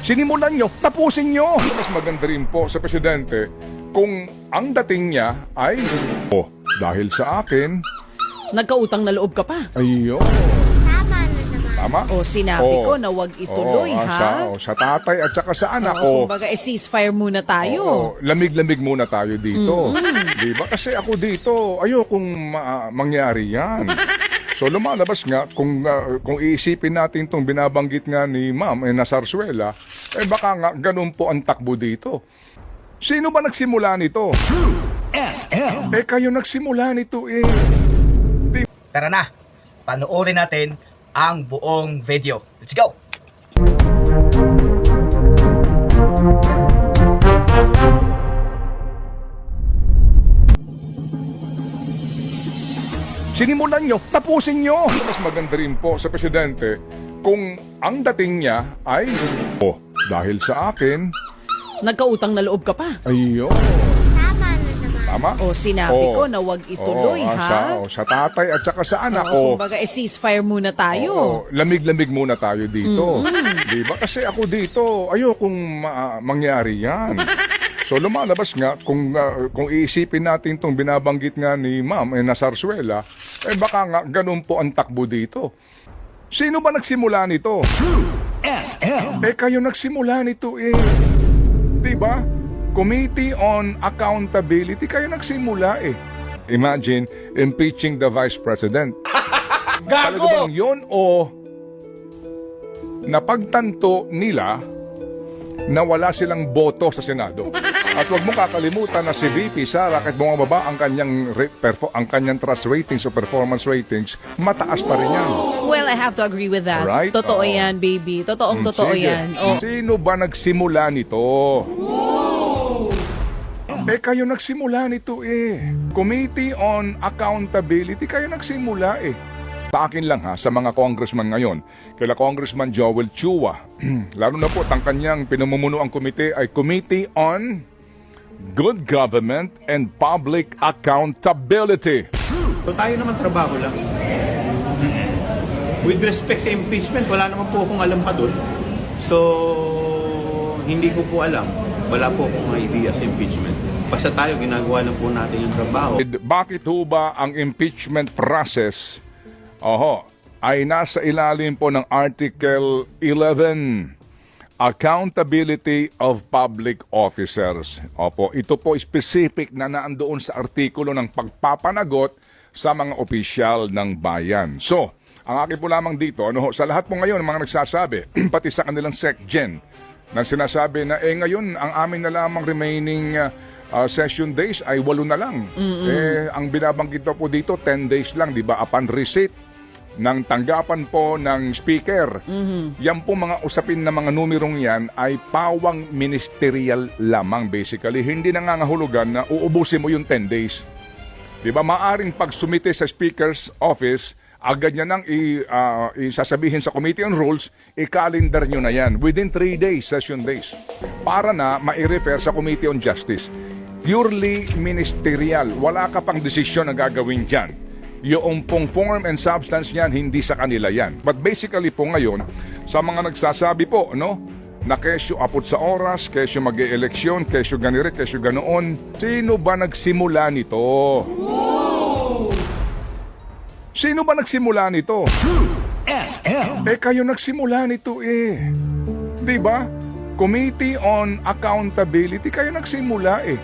Sinimulan nyo, tapusin nyo. Mas maganda rin po sa presidente kung ang dating niya ay, oh, dahil sa akin, Nagkautang na loob ka pa. ayun, Tama na naman. tama? O sinabi ko na wag ituloy, Oo, ah, Sa, ha? oh, sa tatay at saka sa anak Oo, ko. kumbaga, eh, ceasefire muna tayo. Oo, lamig-lamig muna tayo dito. Di ba? Kasi ako dito, ayokong ma- mangyari yan. So lumalabas nga, kung, ah, kung iisipin natin itong binabanggit nga ni ma'am eh, na sarsuela, eh baka nga ganun po ang takbo dito. Sino ba nagsimula nito? Eh kayo nagsimula nito eh. Tara na, panoorin natin ang buong video. Let's go! Sinimulan nyo, tapusin nyo. Mas maganda rin po sa presidente kung ang dating niya ay, oh, dahil sa akin, Nagkautang na loob ka pa. ayun, Tama na naman. tama? O sinabi Oo. ko na wag ituloy, Oo, ah, ha? Sa, oh, sa tatay at saka sa anak Oo, ko. kumbaga, eh, ceasefire muna tayo. Oo, lamig-lamig muna tayo dito. Di ba? Kasi ako dito, ayokong ma- mangyari yan. So lumalabas nga, kung, ah, kung iisipin natin itong binabanggit nga ni ma'am eh, na sarsuela, eh baka nga ganun po ang takbo dito. Sino ba nagsimula nito? Eh kayo nagsimula nito eh. Di ba? Committee on Accountability, kayo nagsimula eh. Imagine, impeaching the Vice President. Talaga bang yun o napagtanto nila na wala silang boto sa Senado? At huwag mong kakalimutan na si VP Sara kahit bumababa ang kanyang perfo- ang kanyang trust ratings o performance ratings, mataas pa rin yan. Well, I have to agree with that. Alright, Totoo oo. yan, baby. Totoong totoo Sige. yan. Oh. Sino ba nagsimula nito? Eh kayo nagsimula nito eh. Committee on Accountability, kayo nagsimula eh. Sa akin lang ha, sa mga congressman ngayon, kila Congressman Joel Chua, lalo na po ang kanyang pinamumuno ang komite ay Committee on Good Government and Public Accountability. So tayo naman trabaho lang. With respect sa impeachment, wala naman po akong alam pa doon. So, hindi ko po alam. Wala po akong idea sa impeachment. Basta tayo, ginagawa lang po natin yung trabaho. Bakit ho ba ang impeachment process oho, ay nasa ilalim po ng Article 11 Accountability of Public Officers. Opo, ito po specific na naandoon sa artikulo ng pagpapanagot sa mga opisyal ng bayan. So, ang akin po lamang dito, ano, sa lahat po ngayon, mga nagsasabi, pati sa kanilang SecGen, na sinasabi na eh ngayon ang amin na lamang remaining uh, uh, session days ay walo na lang. Eh ang binabanggit po dito 10 days lang, 'di ba? Upon receipt ng tanggapan po ng speaker. Yan po mga usapin na mga numerong yan ay pawang ministerial lamang basically. Hindi nangangahulugan na uubusin mo yung 10 days. Di ba? Maaring pagsumite sa speaker's office, agad niya nang i, ah, isasabihin sa Committee on Rules, i-calendar nyo na yan within 3 days, session days, para na ma-refer sa Committee on Justice. Purely ministerial. Wala ka pang desisyon na gagawin dyan. Yung pong form and substance niyan, hindi sa kanila yan. But basically po ngayon, sa mga nagsasabi po, no, na kesyo apot sa oras, kesyo mag eleksyon kesyo ganire, kesyo ganoon. Sino ba nagsimula nito? Sino ba nagsimula nito? Eh kayo nagsimula nito eh. 'Di ba? Committee on Accountability kayo nagsimula eh.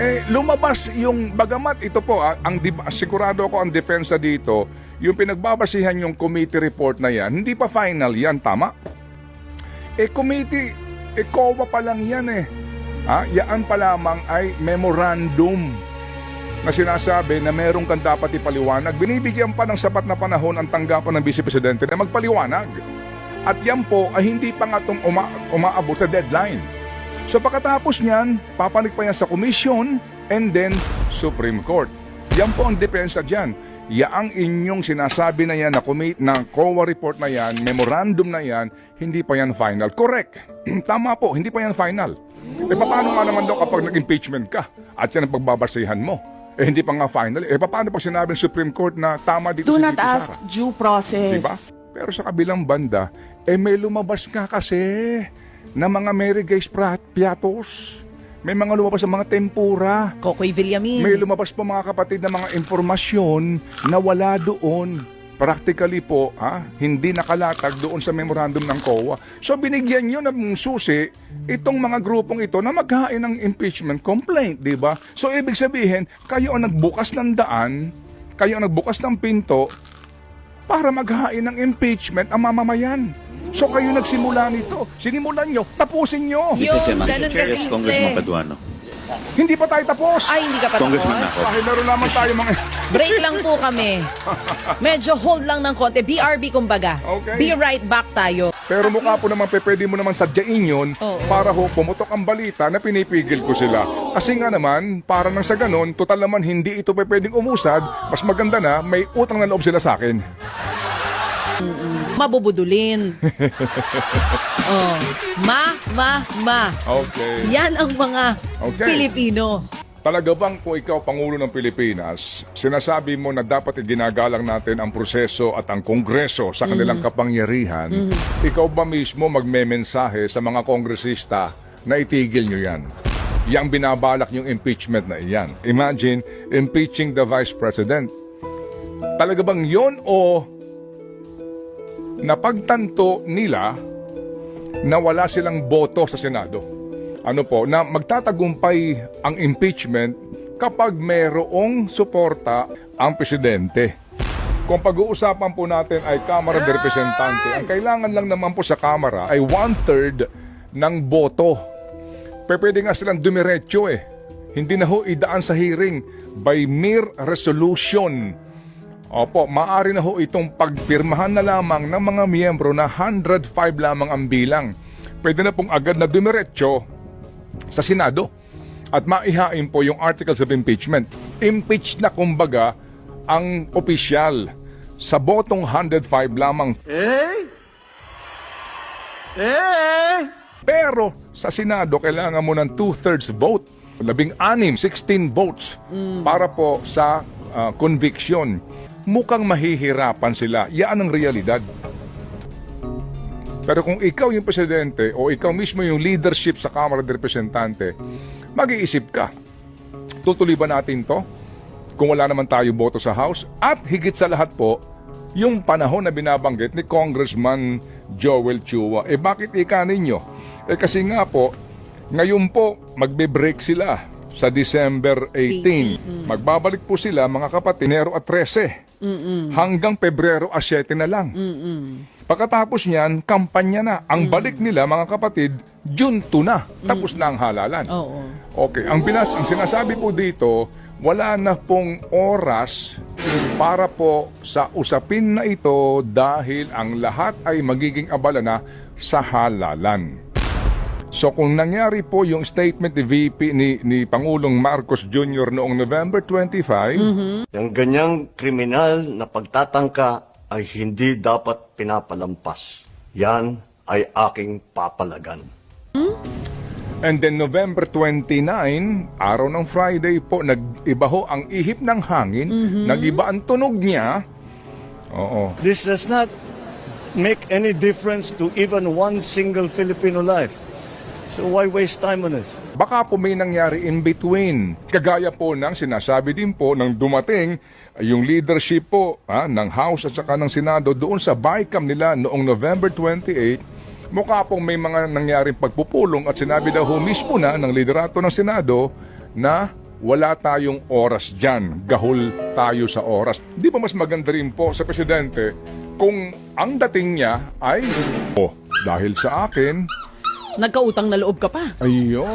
Eh lumabas yung bagamat ito po ah, ang sigurado ako ang depensa dito, yung pinagbabasihan yung committee report na yan, hindi pa final yan, tama? Eh committee, eh COA pa lang yan eh. Ha? Yaan pa lamang ay memorandum na sinasabi na merong kang dapat ipaliwanag. Binibigyan pa ng sapat na panahon ang tanggapan ng Vice Presidente na magpaliwanag. At yan po ay hindi pa nga uma- umaabot sa deadline. So pagkatapos niyan, papanik pa yan sa Commission and then Supreme Court. Yan po ang depensa dyan. Yaang inyong sinasabi na yan, na, commit, na COA report na yan, memorandum na yan, hindi pa yan final. Correct. Tama po, hindi pa yan final. Eh paano nga naman daw kapag nag-impeachment ka at yan ang pagbabasihan mo? Eh hindi pa nga final. Eh paano pag sinabi ng Supreme Court na tama dito Do si not VP ask Sara? due process. Diba? Pero sa kabilang banda, eh may lumabas nga kasi na mga Mary Grace Piatos. May mga lumabas sa mga tempura. Kokoy Villamin. May lumabas po mga kapatid na mga impormasyon na wala doon. Practically po, ha, hindi nakalatag doon sa memorandum ng COA. So binigyan nyo ng susi itong mga grupong ito na maghain ng impeachment complaint, di ba? So ibig sabihin, kayo ang nagbukas ng daan, kayo ang nagbukas ng pinto para maghain ng impeachment ang mamamayan. So kayo nagsimula nito. Sinimulan nyo, tapusin nyo. Yun, ganun Chair, kasi Congressman simple. Paduano. Hindi pa tayo tapos. Ay, hindi ka pa Congressman tapos. ako. Dahil meron naman tayo mga... Break lang po kami. Medyo hold lang ng konti. BRB kumbaga. Okay. Be right back tayo. Pero mukha po naman, pe, pwede mo naman sadyain yun Oo. para ho pumutok ang balita na pinipigil ko sila. Kasi nga naman, para nang sa ganon, total naman hindi ito pe pwedeng umusad, mas maganda na may utang na loob sila sa akin. Mabubudulin. oh. Ma, ma, ma. Okay. Yan ang mga Okay. Pilipino. Talaga bang kung ikaw Pangulo ng Pilipinas, sinasabi mo na dapat iginagalang natin ang proseso at ang Kongreso sa kanilang kapangyarihan, ikaw ba mismo magmemensahe sa mga kongresista na itigil nyo yan? Yang binabalak yung impeachment na iyan. Imagine, impeaching the Vice President. Talaga bang yon o napagtanto nila na wala silang boto sa Senado? ano po, na magtatagumpay ang impeachment kapag mayroong suporta ang presidente. Kung pag-uusapan po natin ay Kamara de Representante, ang kailangan lang naman po sa Kamara ay one-third ng boto. Pwede nga silang dumiretso eh. Hindi na ho idaan sa hearing by mere resolution. Opo, maaari na ho itong pagpirmahan na lamang ng mga miyembro na 105 lamang ang bilang. Pwede na pong agad na dumiretso sa Senado at maihain po yung articles of impeachment. Impeach na kumbaga ang opisyal sa botong 105 lamang. Pero sa Senado, kailangan mo ng two-thirds vote. Labing anim, 16 votes para po sa ah, conviction. Mukhang mahihirapan sila. Yan ang realidad. Pero kung ikaw yung presidente o ikaw mismo yung leadership sa Kamara de Representante, mag-iisip ka. Tutuloy ba natin to? Kung wala naman tayo boto sa House? At higit sa lahat po, yung panahon na binabanggit ni Congressman Joel Chua. Eh bakit ika ninyo? Eh kasi nga po, ngayon po magbe-break sila sa December 18. Magbabalik po sila mga kapatid, Enero at 13. Hanggang Pebrero at 7 na lang. Pagkatapos niyan, kampanya na. Ang balik nila, mga kapatid, June 2 na. Tapos na ang halalan. Oo. Okay, ang binas, ang sinasabi po dito, wala na pong oras para po sa usapin na ito dahil ang lahat ay magiging abala na sa halalan. So kung nangyari po yung statement ni VP ni, ni Pangulong Marcos Jr. noong November 25, Yung ganyang kriminal na pagtatangka ay hindi dapat pinapalampas. Yan ay aking papalagan. And then November 29, araw ng Friday po, nag-iba ho ang ihip ng hangin, nag-iba ang tunog niya. Oo. This does not make any difference to even one single Filipino life. So why waste time on this? Baka po may nangyari in between. Kagaya po ng sinasabi din po ng dumating yung leadership po ah, ng House at saka ng Senado doon sa BICAM nila noong November 28, mukha pong may mga nangyaring pagpupulong at sinabi daw ho mismo na ng liderato ng Senado na wala tayong oras dyan. Gahol tayo sa oras. Di ba mas maganda rin po sa Presidente kung ang dating niya ay, oh, dahil sa akin, Nagkautang na loob ka pa. ayun.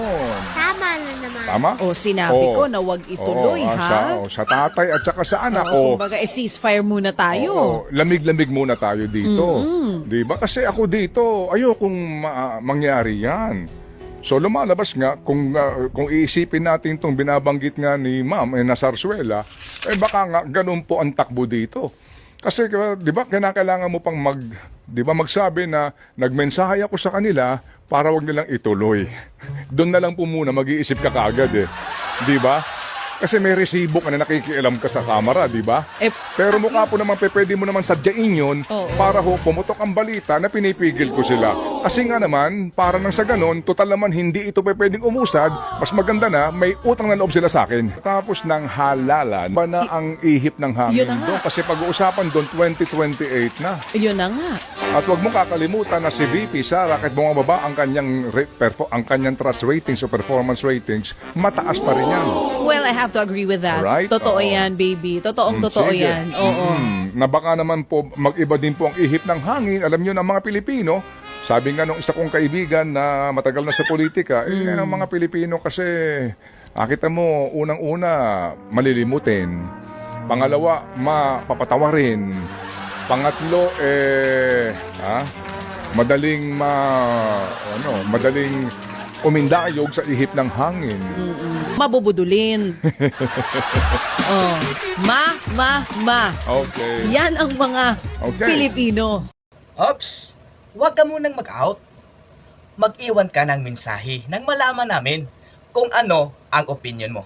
Tama na naman. Tama? O sinabi Oo. ko na wag ituloy, Oo, ah, ha? Sa, oh, sa tatay at saka sa anak. Oo, Oh, kumbaga, eh, ceasefire muna tayo. Oo, lamig-lamig muna tayo dito. Di ba? Kasi ako dito, ayokong ma- mangyari yan. So lumalabas nga, kung, ah, kung iisipin natin itong binabanggit nga ni ma'am eh, na Sarsuela, eh baka nga ganun po ang takbo dito. Kasi uh, di ba kinakailangan mo pang mag di ba magsabi na nagmensahe ako sa kanila para wag nilang ituloy. Doon na lang po muna mag-iisip ka kaagad eh. Di ba? Kasi may resibo ka na nakikialam ka sa kamera, di ba? Eh, Pero mukha po naman, pe, pwede mo naman sadyain yun Oo. para ho pumutok ang balita na pinipigil ko sila. Kasi nga naman, para nang sa ganon, total naman hindi ito pe pwedeng umusad, mas maganda na may utang na loob sila sa akin. Tapos ng halalan, ba na ang ihip ng hangin Yun na nga. doon? Kasi pag-uusapan doon, 2028 na. Yun na nga. At huwag mong kakalimutan na si VP Sara kahit bumababa ang kanyang re- perfo- ang kanyang trust ratings o performance ratings, mataas pa rin yan. I have to agree with that. Alright? Totoo Oo. yan, baby. Totoong totoo Sige. yan. Oo. Mm, na baka naman po mag-iba din po ang ihip ng hangin. Alam niyo ng mga Pilipino, sabi nga nung isa kong kaibigan na matagal na sa politika, eh, Mm. ang mga Pilipino kasi, ah, kita mo, unang-una, malilimutin. Pangalawa, mapapatawarin. Pangatlo, eh, ah, madaling ma, ano, madaling umindayog sa ihip ng hangin. Mabubudulin. oh. Ma, ma, ma. Okay. Yan ang mga Okay. Pilipino. Ops! Huwag ka munang mag-out. Mag-iwan ka ng mensahe nang malaman namin kung ano ang opinion mo.